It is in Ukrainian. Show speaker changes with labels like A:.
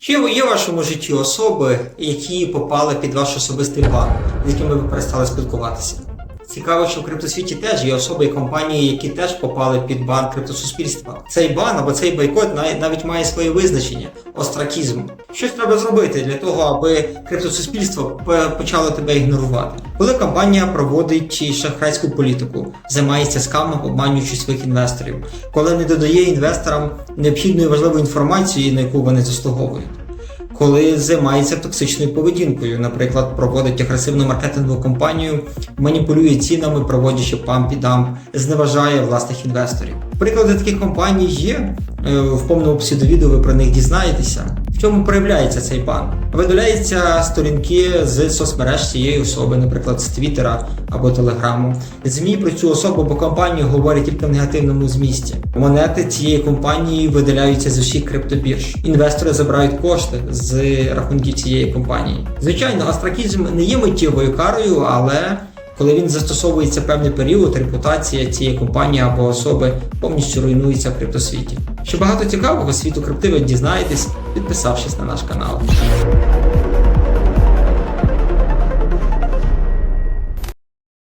A: Чи є в вашому житті особи, які попали під ваш особистий план, з якими ви перестали спілкуватися? Цікаво, що в криптосвіті теж є особи і компанії, які теж попали під бан криптосуспільства. Цей бан або цей бойкот нав- навіть має своє визначення остракізм. Щось треба зробити для того, аби криптосуспільство почало тебе ігнорувати. Коли компанія проводить шахрайську політику, займається скамом, обманюючи своїх інвесторів, коли не додає інвесторам необхідної важливої інформації, на яку вони заслуговують коли займається токсичною поведінкою, наприклад, проводить агресивну маркетингову кампанію, маніпулює цінами, проводячи памп і дамп, зневажає власних інвесторів. Приклади таких компаній є. е, В повному описі до відео ви про них дізнаєтеся. Чому проявляється цей бан? Видаляються сторінки з соцмереж цієї особи, наприклад, з Твіттера або Телеграму. ЗМІ про цю особу або компанію говорять тільки в негативному змісті. Монети цієї компанії видаляються з усіх криптобірж. Інвестори забирають кошти з рахунків цієї компанії. Звичайно, астракізм не є миттєвою карою, але коли він застосовується певний період, репутація цієї компанії або особи повністю руйнується в криптосвіті. Ще багато цікавого світу криптиви дізнаєтесь, підписавшись на наш канал.